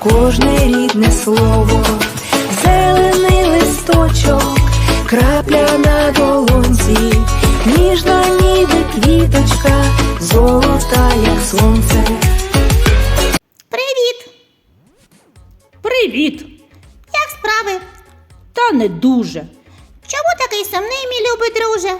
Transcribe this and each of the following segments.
кожне рідне слово, зелений листочок, крапля на долонці, ніжна ніби квіточка, золота, як сонце. Привіт! Привіт! Як справи? Та не дуже. Чому такий сумний, мій любий друже?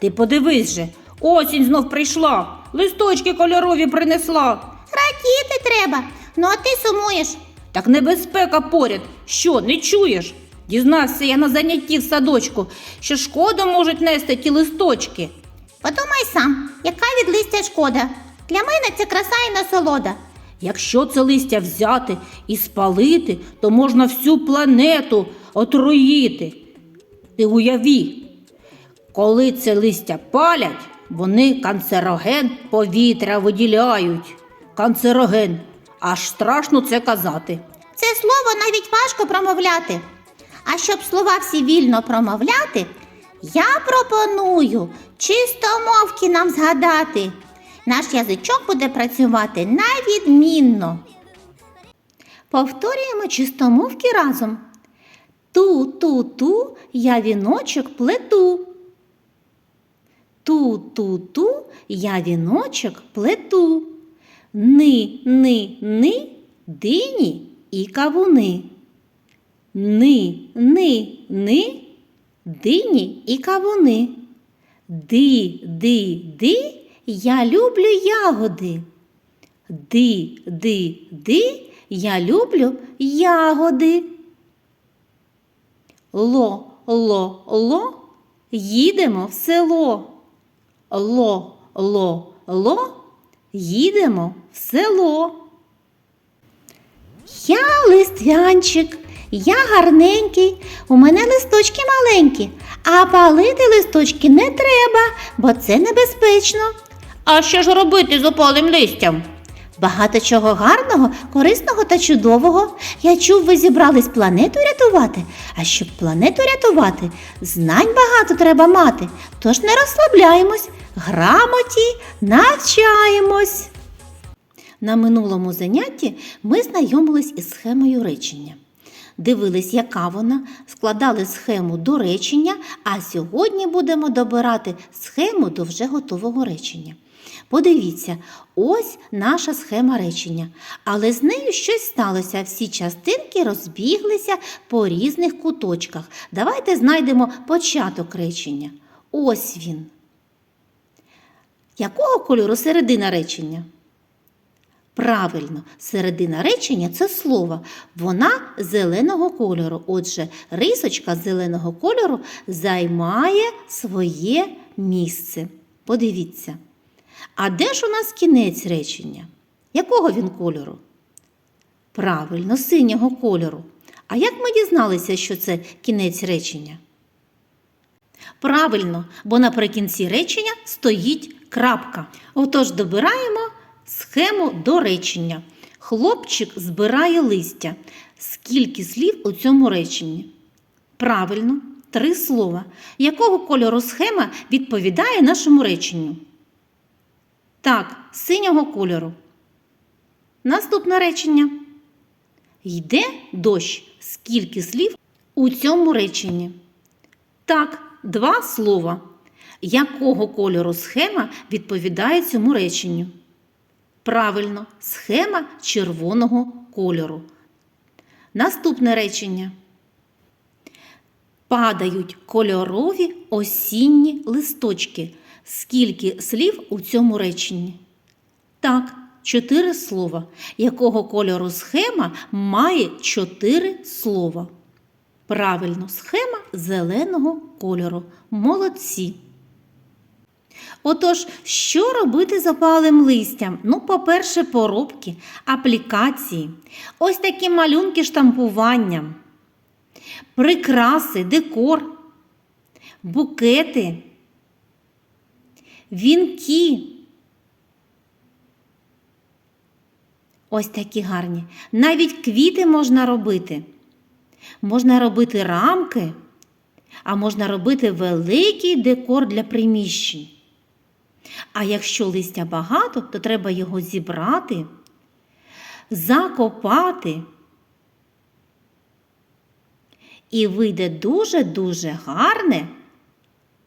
Ти подивись же, осінь знов прийшла, листочки кольорові принесла. Радіти треба. Ну а ти сумуєш. Так небезпека поряд. Що, не чуєш? Дізнався я на занятті в садочку, що шкоду можуть нести ті листочки. Подумай сам, яка від листя шкода. Для мене це краса і насолода. Якщо це листя взяти і спалити, то можна всю планету отруїти. Ти уяві, коли це листя палять, вони канцероген повітря виділяють. Канцероген. Аж страшно це казати. Це слово навіть важко промовляти. А щоб слова всі вільно промовляти, я пропоную чистомовки нам згадати. Наш язичок буде працювати навідмінно. Повторюємо чистомовки разом. Ту-ту-ту, я віночок плету. Ту-ту-ту, я віночок плету. Ни, ни, ни, дині і кавуни. Ни, ни, ни, дині і кавуни. Ди, ди, ди, я люблю ягоди. Ди, ди, ди, я люблю ягоди. Ло, ло, ло, їдемо в село. Ло, ло, ло, їдемо в село. Я листвянчик, я гарненький, у мене листочки маленькі, а палити листочки не треба, бо це небезпечно. А що ж робити з опалим листям? Багато чого гарного, корисного та чудового. Я чув, ви зібрались планету рятувати. А щоб планету рятувати, знань багато треба мати. Тож не розслабляємось, грамоті навчаємось. На минулому занятті ми знайомились із схемою речення. Дивились, яка вона, складали схему до речення, а сьогодні будемо добирати схему до вже готового речення. Подивіться, ось наша схема речення, але з нею щось сталося. Всі частинки розбіглися по різних куточках. Давайте знайдемо початок речення. Ось він. Якого кольору середина речення? Правильно, середина речення це слово. Вона зеленого кольору. Отже, рисочка зеленого кольору займає своє місце. Подивіться. А де ж у нас кінець речення? Якого він кольору? Правильно, синього кольору. А як ми дізналися, що це кінець речення? Правильно, бо наприкінці речення стоїть крапка. Отож добираємо схему до речення. Хлопчик збирає листя. Скільки слів у цьому реченні? Правильно, три слова. Якого кольору схема відповідає нашому реченню? Так, синього кольору. Наступне речення. Йде дощ. Скільки слів у цьому реченні? Так, два слова. Якого кольору схема відповідає цьому реченню? Правильно, схема червоного кольору. Наступне речення. Падають кольорові осінні листочки. Скільки слів у цьому реченні? Так, чотири слова. Якого кольору схема має чотири слова? Правильно, схема зеленого кольору. Молодці. Отож, що робити з опалим листям? Ну, по-перше, поробки, аплікації, ось такі малюнки штампування, прикраси, декор, букети, вінки. Ось такі гарні. Навіть квіти можна робити. Можна робити рамки, а можна робити великий декор для приміщень. А якщо листя багато, то треба його зібрати, закопати І вийде дуже-дуже гарне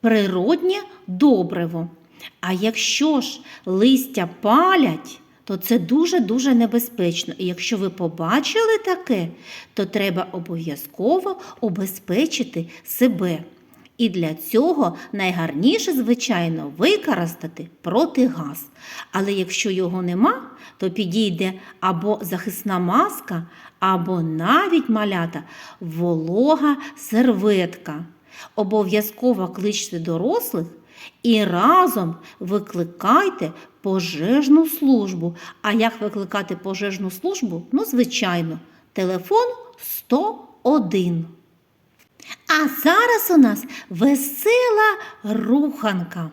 природнє добриво. А якщо ж листя палять, то це дуже-дуже небезпечно. І якщо ви побачили таке, то треба обов'язково обезпечити себе. І для цього найгарніше, звичайно, використати протигаз. Але якщо його нема, то підійде або захисна маска, або навіть малята волога серветка. Обов'язково кличте дорослих і разом викликайте пожежну службу. А як викликати пожежну службу? Ну, звичайно, телефон 101. А зараз у нас весела руханка.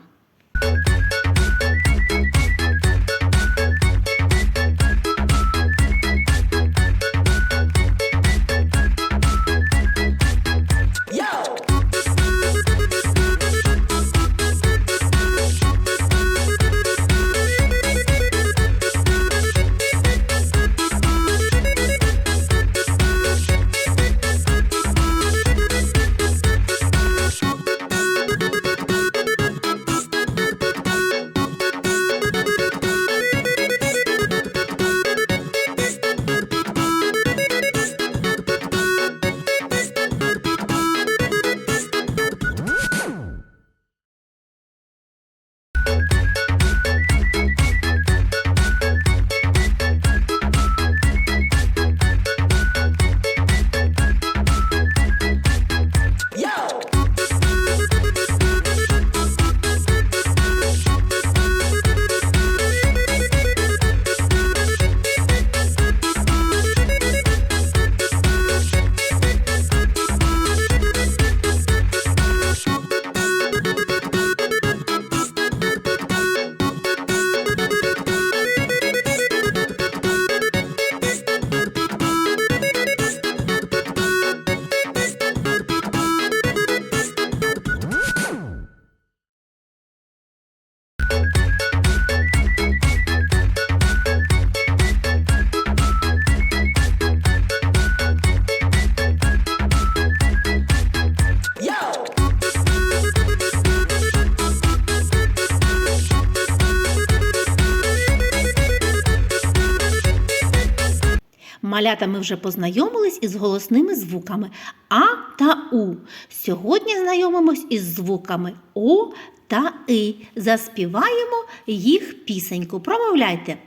Малята ми вже познайомились із голосними звуками А та У. Сьогодні знайомимось із звуками О та И. Заспіваємо їх пісеньку. Промовляйте.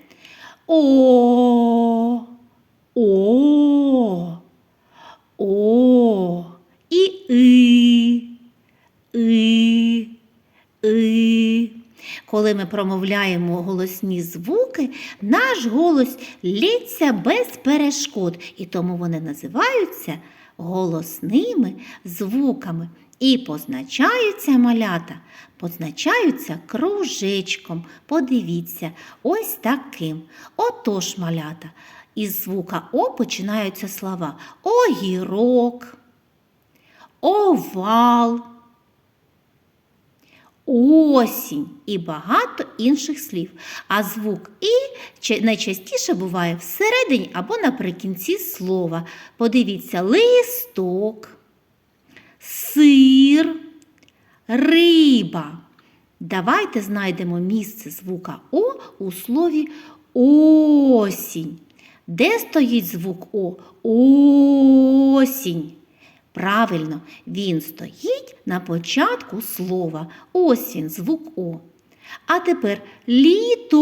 О. О. О. І И. И. И. Коли ми промовляємо голосні звуки, наш голос лється без перешкод, і тому вони називаються голосними звуками. І позначаються малята, позначаються кружечком. Подивіться, ось таким. Отож, малята, із звука О починаються слова огірок, овал осінь і багато інших слів. А звук І найчастіше буває всередині або наприкінці слова. Подивіться, листок, сир, риба. Давайте знайдемо місце звука О у слові осінь. Де стоїть звук О? Осінь. Правильно, він стоїть на початку слова. Ось він, звук О. А тепер літо.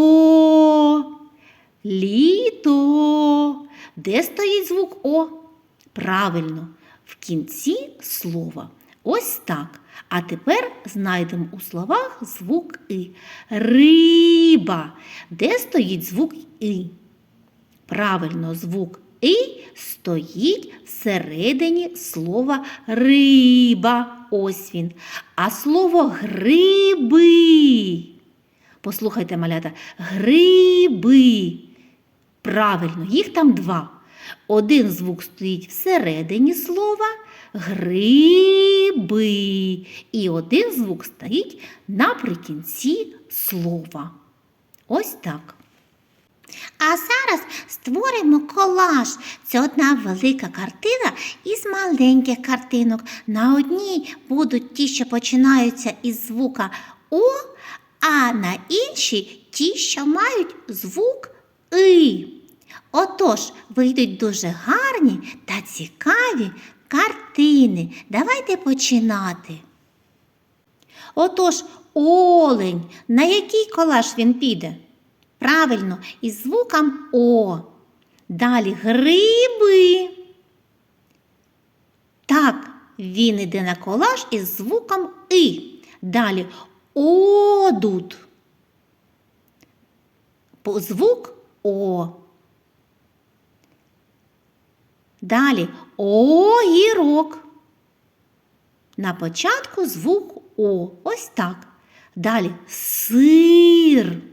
Літо. Де стоїть звук О? Правильно, в кінці слова. Ось так. А тепер знайдемо у словах звук И. Риба. Де стоїть звук И? Правильно, звук І стоїть всередині слова риба. Ось він. А слово гриби. Послухайте, малята, гриби. Правильно, їх там два. Один звук стоїть всередині слова гриби. І один звук стоїть наприкінці слова. Ось так. А зараз створимо колаж. Це одна велика картина із маленьких картинок. На одній будуть ті, що починаються із звука О, а на іншій ті, що мають звук И. Отож, вийдуть дуже гарні та цікаві картини. Давайте починати. Отож, олень. На який колаж він піде? Правильно, із звуком О. Далі гриби. Так, він іде на колаж із звуком И. Далі одут. Звук О. Далі огірок. На початку звук О. Ось так. Далі сир.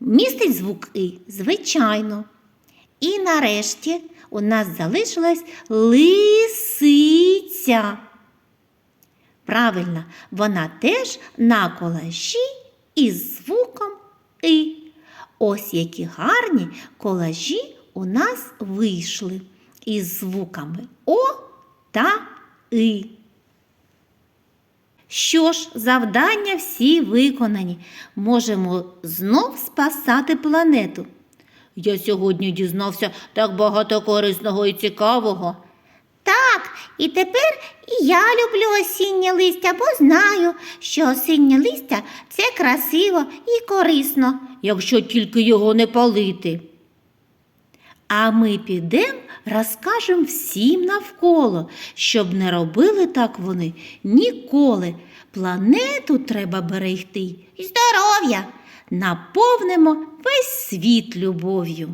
Містить звук И, звичайно. І нарешті у нас залишилась лисиця. Правильно, вона теж на колажі із звуком И. Ось які гарні колажі у нас вийшли із звуками О та И. Що ж, завдання всі виконані. Можемо знов спасати планету. Я сьогодні дізнався так багато корисного і цікавого. Так, і тепер і я люблю осіннє листя, бо знаю, що осіннє листя це красиво і корисно, якщо тільки його не палити. А ми підемо, розкажемо всім навколо, щоб не робили так вони ніколи. Планету треба берегти здоров'я. Наповнимо весь світ любов'ю.